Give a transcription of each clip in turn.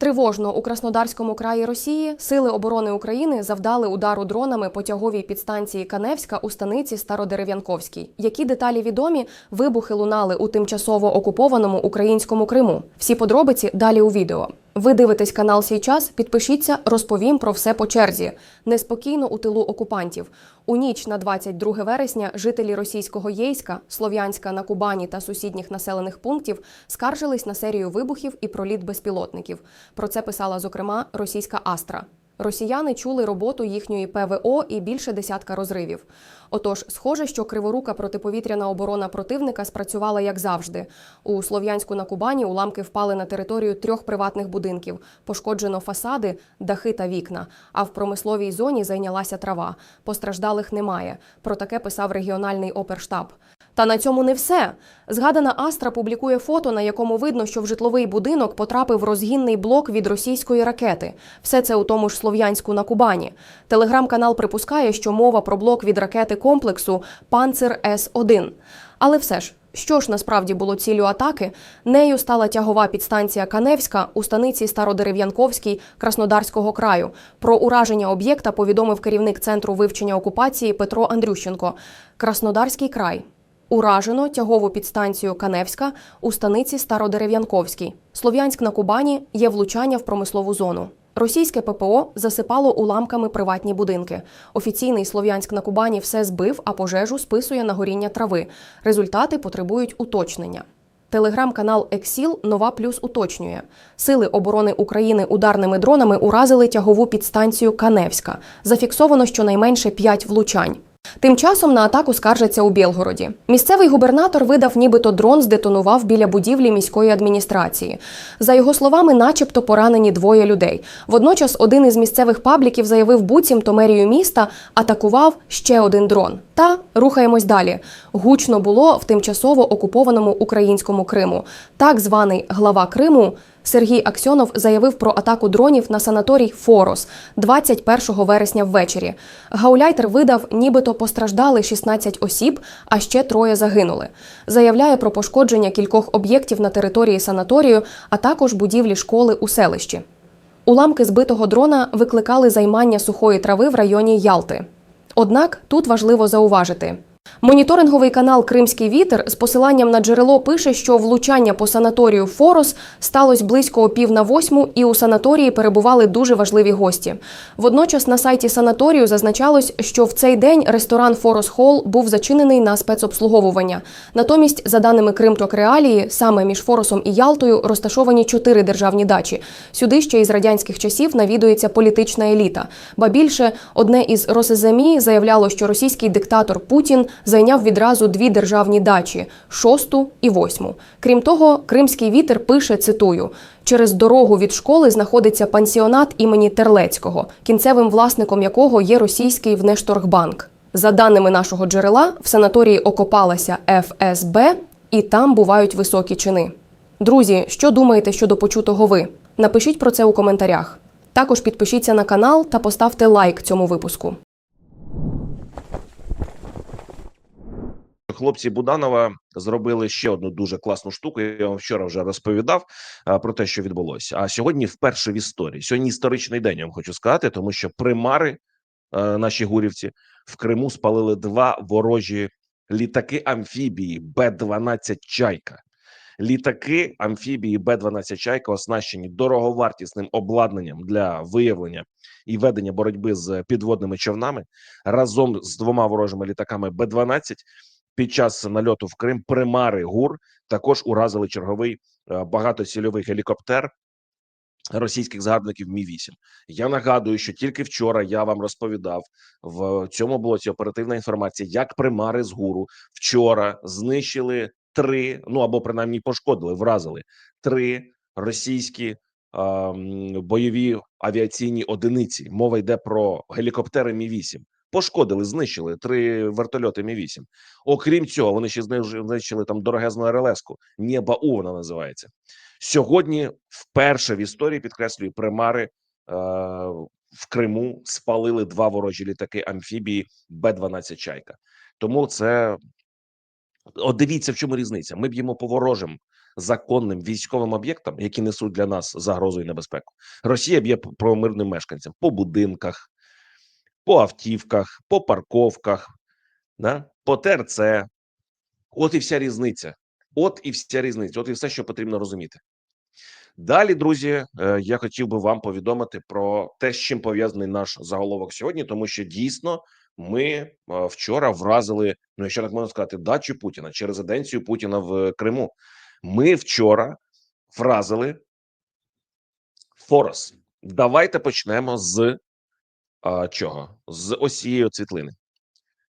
Тривожно у Краснодарському краї Росії сили оборони України завдали удару дронами по тяговій підстанції Каневська у станиці Стародерев'янковській. Які деталі відомі, вибухи лунали у тимчасово окупованому українському Криму. Всі подробиці далі у відео. Ви дивитесь канал «Сій час», підпишіться, розповім про все по черзі. Неспокійно у тилу окупантів. У ніч на 22 вересня жителі російського Єйська, Слов'янська на Кубані та сусідніх населених пунктів скаржились на серію вибухів і проліт безпілотників. Про це писала зокрема російська Астра. Росіяни чули роботу їхньої ПВО і більше десятка розривів. Отож, схоже, що криворука протиповітряна оборона противника спрацювала як завжди. У Слов'янську на Кубані уламки впали на територію трьох приватних будинків. Пошкоджено фасади, дахи та вікна. А в промисловій зоні зайнялася трава. Постраждалих немає. Про таке писав регіональний оперштаб. Та на цьому не все. Згадана Астра публікує фото, на якому видно, що в житловий будинок потрапив розгінний блок від російської ракети. Все це у тому ж Слов'янську на Кубані. Телеграм-канал припускає, що мова про блок від ракети комплексу Панцер С-1. Але все ж. Що ж насправді було ціллю атаки? Нею стала тягова підстанція Каневська у станиці Стародерев'янковській Краснодарського краю. Про ураження об'єкта повідомив керівник центру вивчення окупації Петро Андрющенко. Краснодарський край. Уражено тягову підстанцію Каневська у станиці Стародерев'янковській. Слов'янськ на Кубані є влучання в промислову зону. Російське ППО засипало уламками приватні будинки. Офіційний Слов'янськ на Кубані все збив, а пожежу списує на горіння трави. Результати потребують уточнення. Телеграм-канал Ексіл Нова Плюс уточнює. Сили оборони України ударними дронами уразили тягову підстанцію Каневська. Зафіксовано щонайменше 5 влучань. Тим часом на атаку скаржаться у Білгороді. Місцевий губернатор видав, нібито дрон здетонував біля будівлі міської адміністрації. За його словами, начебто поранені двоє людей. Водночас один із місцевих пабліків заявив буцімто мерію міста атакував ще один дрон. Та рухаємось далі. Гучно було в тимчасово окупованому українському Криму. Так званий глава Криму. Сергій Аксьонов заявив про атаку дронів на санаторій Форос 21 вересня ввечері. Гауляйтер видав, нібито постраждали 16 осіб, а ще троє загинули. Заявляє про пошкодження кількох об'єктів на території санаторію, а також будівлі школи у селищі. Уламки збитого дрона викликали займання сухої трави в районі Ялти. Однак тут важливо зауважити. Моніторинговий канал Кримський вітер з посиланням на джерело пише, що влучання по санаторію Форос сталося близько пів на восьму, і у санаторії перебували дуже важливі гості. Водночас на сайті санаторію зазначалось, що в цей день ресторан Форос Холл був зачинений на спецобслуговування. Натомість, за даними Кримток Реалії, саме між Форосом і Ялтою розташовані чотири державні дачі. Сюди ще із радянських часів навідується політична еліта. Ба більше одне із Росеземі заявляло, що російський диктатор Путін зайняв відразу дві державні дачі шосту і восьму. Крім того, кримський вітер пише цитую. Через дорогу від школи знаходиться пансіонат імені Терлецького, кінцевим власником якого є російський Внешторгбанк. За даними нашого джерела, в санаторії окопалася ФСБ, і там бувають високі чини. Друзі, що думаєте щодо почутого ви? Напишіть про це у коментарях. Також підпишіться на канал та поставте лайк цьому випуску. Хлопці Буданова зробили ще одну дуже класну штуку. Я вам вчора вже розповідав а, про те, що відбулося. А сьогодні вперше в історії. Сьогодні історичний день. Я вам хочу сказати, тому що примари е, наші гурівці в Криму спалили два ворожі літаки амфібії Б-12 Чайка. Літаки амфібії Б-12 Чайка оснащені дороговартісним обладнанням для виявлення і ведення боротьби з підводними човнами разом з двома ворожими літаками Б-12 під час нальоту в Крим примари ГУР також уразили черговий е, багатоцільовий гелікоптер російських згарбників Мі 8 Я нагадую, що тільки вчора я вам розповідав в цьому блоці оперативна інформація, як примари з ГУРу вчора знищили три, ну або принаймні пошкодили, вразили три російські е, бойові авіаційні одиниці. Мова йде про гелікоптери Мі 8 Пошкодили, знищили три вертольоти Мі 8 Окрім цього, вони ще знищили там дорогезну РЛС-ку. Нєба У вона називається. Сьогодні вперше в історії підкреслюю примари е, в Криму спалили два ворожі літаки амфібії Б-12 Чайка. Тому це от дивіться, в чому різниця. Ми б'ємо по ворожим законним військовим об'єктам, які несуть для нас загрозу і небезпеку. Росія б'є по мирним мешканцям по будинках, по автівках, по парковках, да? по ТРЦ. От і вся різниця. От і вся різниця. От і все, що потрібно розуміти. Далі, друзі, е, я хотів би вам повідомити про те, з чим пов'язаний наш заголовок сьогодні, тому що дійсно ми е, вчора вразили, ну якщо так можна сказати, дачу Путіна чи резиденцію Путіна в Криму. Ми вчора вразили Форос. Давайте почнемо з а, чого? З ось цієї світлини.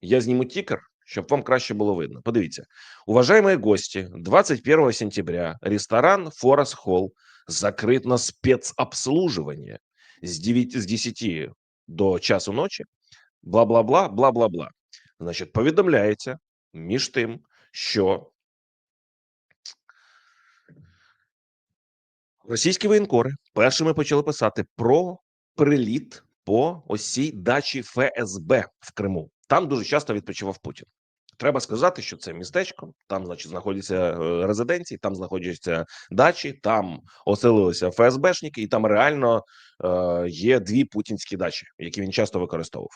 Я зніму тікер, щоб вам краще було видно. Подивіться. Уважаемые гости, 21 сентября ресторан Форес Холл закрыт на спецобслуживание с 9, с 10 до часу ночі. Бла-бла-бла, бла-бла-бла. Значить, повідомляється між тим, що російські воєнкори першими почали писати про приліт по ось цій дачі ФСБ в Криму. Там дуже часто відпочивав Путін. Треба сказати, що це містечко. Там, значить, знаходяться е, резиденції, там знаходяться дачі, там оселилися ФСБшники, і там реально е, є дві путінські дачі, які він часто використовував.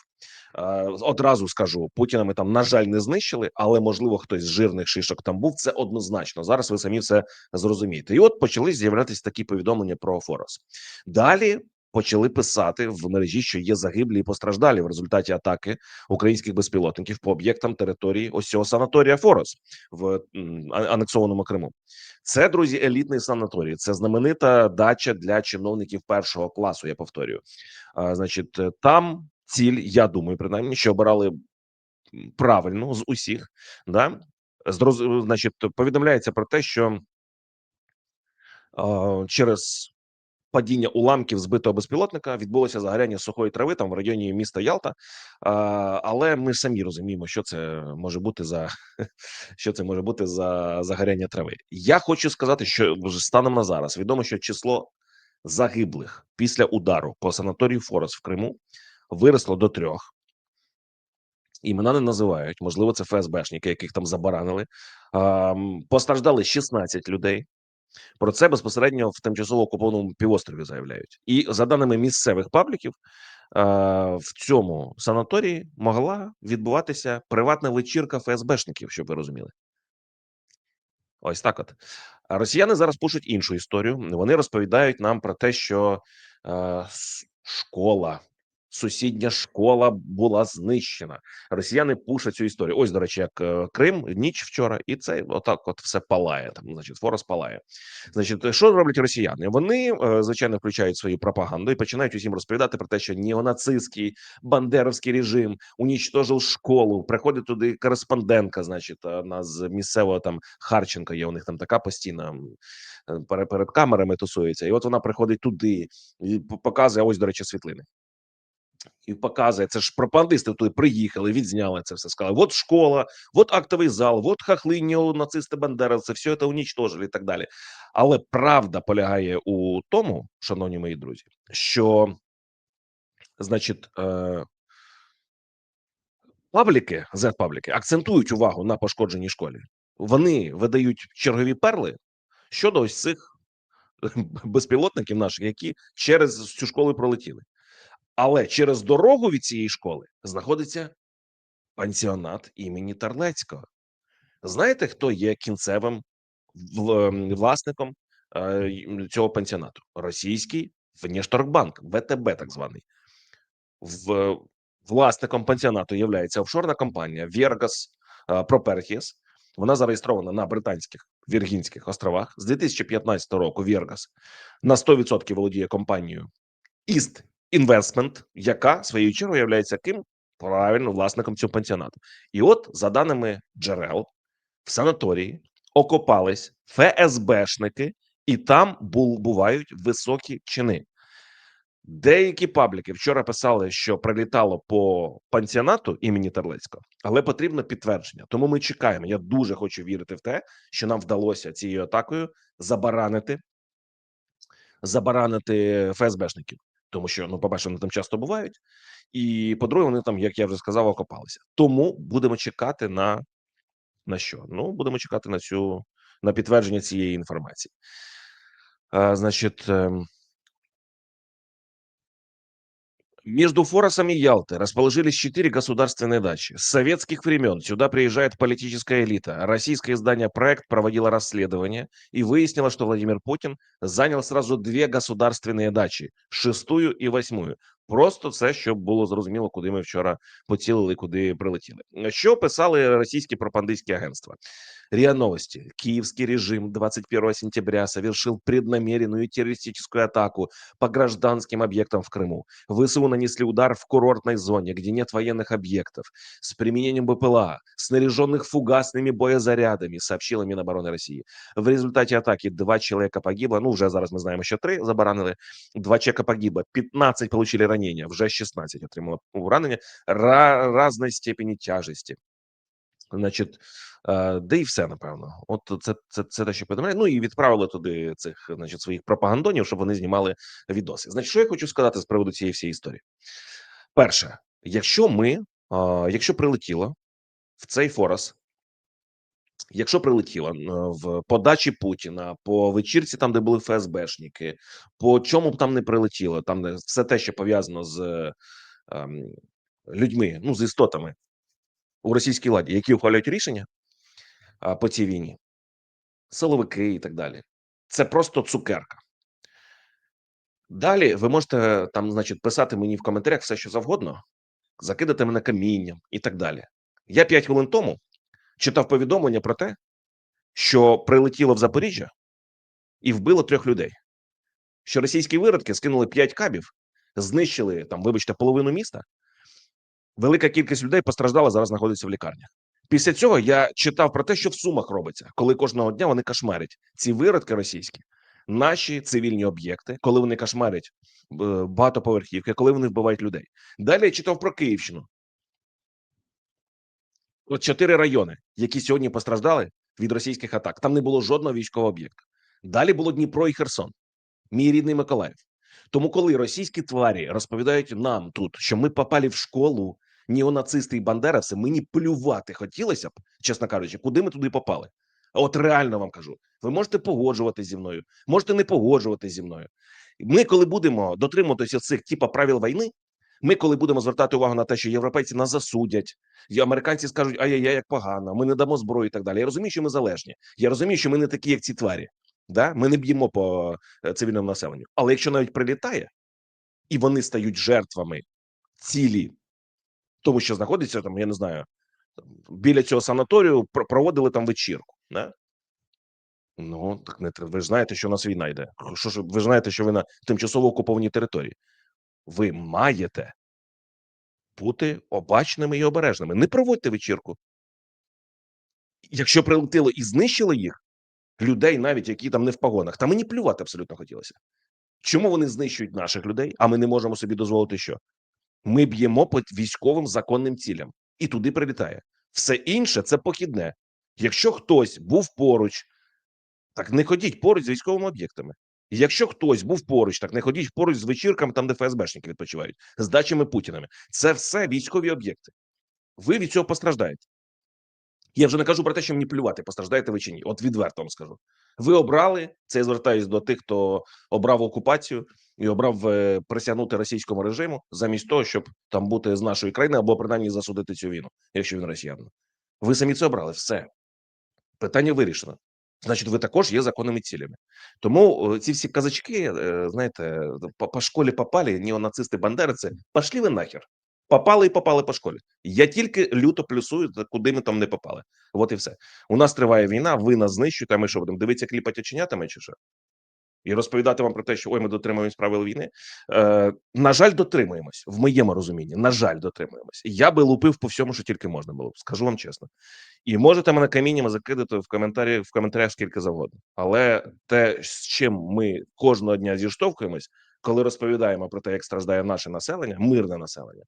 Е, одразу скажу, Путіна ми там на жаль не знищили, але можливо хтось з жирних шишок там був. Це однозначно. Зараз ви самі все зрозумієте. І от почали з'являтися такі повідомлення про Форос. Далі почали писати в мережі, що є загиблі і постраждалі в результаті атаки українських безпілотників по об'єктам території ось цього санаторія Форос в анексованому Криму. Це друзі, елітний санаторій. Це знаменита дача для чиновників першого класу. Я повторюю. А, значить, е, там ціль, я думаю, принаймні, що обирали правильно з усіх. Да? Зроз... Значить, повідомляється про те, що через падіння уламків збитого безпілотника відбулося загоряння сухої трави там в районі міста Ялта. Але ми самі розуміємо, що це може бути за що це може бути за загоряння трави. Я хочу сказати, що станом на зараз відомо, що число загиблих після удару по санаторію Форес в Криму виросло до трьох. Імена не називають. Можливо, це ФСБшники, яких там забаранили. Постраждали 16 людей. Про це безпосередньо в тимчасово окупованому півострові заявляють. І за даними місцевих пабліків, е, в цьому санаторії могла відбуватися приватна вечірка ФСБшників, щоб ви розуміли. Ось так. От росіяни зараз пишуть іншу історію. Вони розповідають нам про те, що е, школа, сусідня школа була знищена. Росіяни пушать цю історію. Ось, до речі, як е, Крим, ніч вчора, і це отак, от все палає. Там, значить, форос палає. Значить, що роблять росіяни? Вони е, звичайно включають свою пропаганду і починають усім розповідати про те, що неонацистський бандеровський режим унічтожив школу. Приходить туди кореспондентка, значить, на з місцевого там Харченка. Є у них там така постійна е, перед камерами тусується. І от вона приходить туди і показує ось, до речі, світлини. І показує, це ж пропагандисти туди приїхали, відзняли це все. Сказали: от школа, от актовий зал, от хахли нацисти бандеровці, все це унічтожили і так далі. Але правда полягає у тому, шановні мої друзі, що значить, е, пабліки, Z-пабліки акцентують увагу на пошкодженій школі. Вони видають чергові перли щодо ось цих безпілотників наших, які через цю школу пролетіли. Але через дорогу від цієї школи знаходиться пансіонат імені Тарлецького. Знаєте, хто є кінцевим ем, власником е, цього пансіонату? Російський Внешторгбанк, ВТБ, так званий. В, власником пансіонату є офшорна компанія Vergas е, Properties. Вона зареєстрована на британських Віргінських островах. З 2015 року Vergas на 100% володіє компанією East Investment, яка своєю чергою є ким правильно власником цього пансіонату. І от, за даними джерел, в санаторії окопались ФСБшники, і там бу- бувають високі чини. Деякі пабліки вчора писали, що прилітало по пансіонату імені Терлецького, але потрібно підтвердження. Тому ми чекаємо. Я дуже хочу вірити в те, що нам вдалося цією атакою забаранити, забаранити ФСБшників. Тому що, ну, по-перше, вони там часто бувають, і по-друге, вони там, як я вже сказав, окопалися. Тому будемо чекати на, на що? Ну, будемо чекати на цю на підтвердження цієї інформації. А, значить, Между Форосом и Ялтой расположились четыре государственные дачи. С советских времен сюда приезжает политическая элита. Российское издание «Проект» проводило расследование и выяснило, что Владимир Путин занял сразу две государственные дачі – шестую і восьмую. Просто це, щоб було зрозуміло, куди ми вчора поцілили, куди прилетіли. Що писали російські пропагандистські агентства? РИА Новости. Киевский режим 21 сентября совершил преднамеренную террористическую атаку по гражданским объектам в Крыму. ВСУ нанесли удар в курортной зоне, где нет военных объектов, с применением БПЛА, снаряженных фугасными боезарядами, сообщила Минобороны России. В результате атаки два человека погибло, ну, уже зараз ми знаємо, що три забаранили, два человека погибло, 15 получили ранения, вже 16 отримало ранення ра- різної степені тяжесті. Де і все, напевно. От це, це, це те, що повідомляє. Ну і відправили туди цих значить, своїх пропагандонів, щоб вони знімали відоси. Значить, що я хочу сказати з приводу цієї всієї історії? Перше, якщо ми, якщо прилетіло в цей форас, якщо прилетіло в подачі Путіна, по вечірці, там, де були ФСБшники, по чому б там не прилетіло, там де все те, що пов'язано з ем, людьми, ну з істотами у російській владі, які ухвалюють рішення по цій війні, силовики і так далі. Це просто цукерка. Далі ви можете там, значить, писати мені в коментарях все, що завгодно, закидати мене камінням і так далі. Я 5 хвилин тому читав повідомлення про те, що прилетіло в Запоріжжя і вбило трьох людей. Що російські виродки скинули 5 кабів, знищили там, вибачте, половину міста. Велика кількість людей постраждала, зараз знаходиться в лікарнях. Після цього я читав про те, що в Сумах робиться, коли кожного дня вони кошмарять ці виродки російські, наші цивільні об'єкти, коли вони кошмарять е, багатоповерхівки, коли вони вбивають людей. Далі я читав про Київщину. От чотири райони, які сьогодні постраждали від російських атак. Там не було жодного військового об'єкта. Далі було Дніпро і Херсон, мій рідний Миколаїв. Тому, коли російські тварі розповідають нам тут, що ми попали в школу, неонацисти і бандеровці, мені плювати хотілося б, чесно кажучи, куди ми туди попали. От реально вам кажу, ви можете погоджуватися зі мною, можете не погоджуватися зі мною. Ми, коли будемо дотримуватися цих типа правил війни, ми, коли будемо звертати увагу на те, що європейці нас засудять, і американці скажуть, ай-яй-яй, як погано, ми не дамо зброю і так далі. Я розумію, що ми залежні. Я розумію, що ми не такі, як ці тварі. Да? Ми не б'ємо по е, цивільному населенню. Але якщо навіть прилітає, і вони стають жертвами цілі, тому що знаходиться там, я не знаю, біля цього санаторію проводили там вечірку. Да? Ну, так не ви ж знаєте, що у нас війна йде. Що ж, ви ж знаєте, що ви на тимчасово окупованій території. Ви маєте бути обачними і обережними. Не проводьте вечірку. Якщо прилетіло і знищило їх, людей, навіть які там не в погонах, та мені плювати абсолютно хотілося. Чому вони знищують наших людей, а ми не можемо собі дозволити що? Ми б'ємо по військовим законним цілям, і туди прилітає. Все інше це похідне. Якщо хтось був поруч, так не ходіть поруч з військовими об'єктами. Якщо хтось був поруч, так не ходіть поруч з вечірками, там де ФСБшники відпочивають, з дачами Путінами. Це все військові об'єкти. Ви від цього постраждаєте. Я вже не кажу про те, що мені плювати, постраждаєте ви чи ні. От відверто вам скажу. Ви обрали це. Я звертаюсь до тих, хто обрав окупацію і обрав е, присягнути російському режиму, замість того, щоб там бути з нашої країни або принаймні засудити цю війну, якщо він росіянин. Ви самі це обрали. Все питання вирішено. Значить, ви також є законними цілями. Тому е, ці всі казачки, е, знаєте, по, по школі попали, неонацисти, бандериці, пошли ви нахер. Попали і попали по школі. Я тільки люто плюсую, куди ми там не попали. От і все. У нас триває війна, ви нас знищуєте, а ми що будемо дивитися кліпати оченятами чи що? І розповідати вам про те, що ой, ми дотримуємось правил війни. Е, на жаль, дотримуємось в моєму розумінні. На жаль, дотримуємось. Я би лупив по всьому, що тільки можна було. Скажу вам чесно. І можете мене каміннями закидати в коментарі в коментарях скільки завгодно. Але те, з чим ми кожного дня зіштовхуємось, коли розповідаємо про те, як страждає наше населення, мирне населення.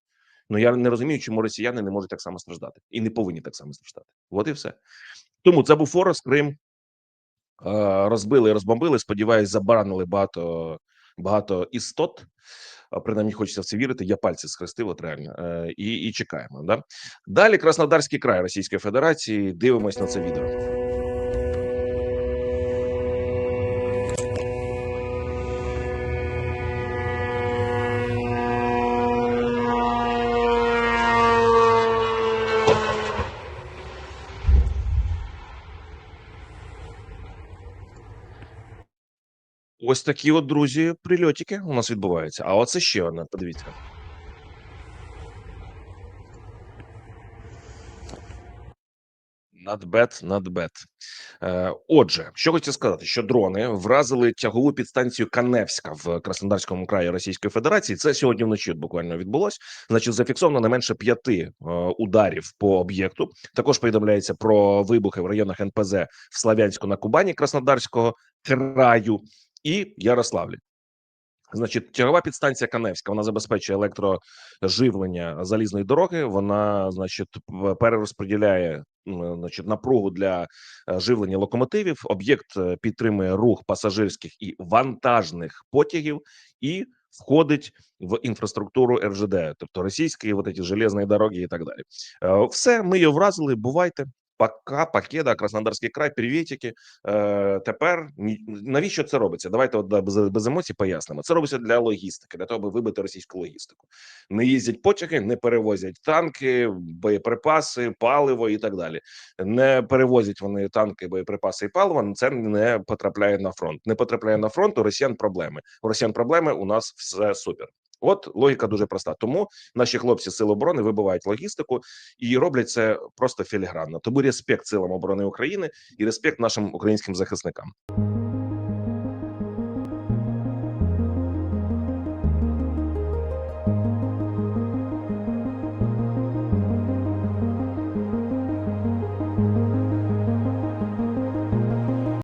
Ну я не розумію, чому росіяни не можуть так само страждати і не повинні так само страждати. От і все. Тому це був Форос Крим. Е, Розбили і розбомбили. Сподіваюсь, забаранили багато багато істот. Принаймні хочеться в це вірити. Я пальці схрестив, от реально, Е, і, і чекаємо. Да? Далі Краснодарський край Російської Федерації. Дивимось на це відео. Ось такі от друзі, прильотики у нас відбуваються. А оце ще одна. Подивіться. Надбет, надбет. Е, Отже, що хочу сказати, що дрони вразили тягову підстанцію Каневська в Краснодарському краї Російської Федерації. Це сьогодні вночі буквально відбулось. Значить, зафіксовано не менше п'яти е, ударів по об'єкту. Також повідомляється про вибухи в районах НПЗ в Славянську на Кубані Краснодарського краю і Ярославлі. Значить, тягова підстанція Каневська вона забезпечує електроживлення залізної дороги. Вона, значить, перерозподіляє значить, напругу для е, живлення локомотивів. Об'єкт е, підтримує рух пасажирських і вантажних потягів і входить в інфраструктуру РЖД, тобто російські вот эти железні дороги і так далі. Е, Все, ми її вразили. Бувайте. Пока, Покеда, Краснодарський край, привітики. Е, тепер навіщо це робиться? Давайте от без, без емоцій пояснимо. Це робиться для логістики, для того, аби вибити російську логістику. Не їздять потяги, не перевозять танки, боєприпаси, паливо і так далі. Не перевозять вони танки, боєприпаси і паливо. Це не потрапляє на фронт. Не потрапляє на фронт. У росіян проблеми. У росіян проблеми. У нас все супер. От логіка дуже проста. Тому наші хлопці сил оборони вибивають логістику і роблять це просто філігранно. Тому респект силам оборони України і респект нашим українським захисникам.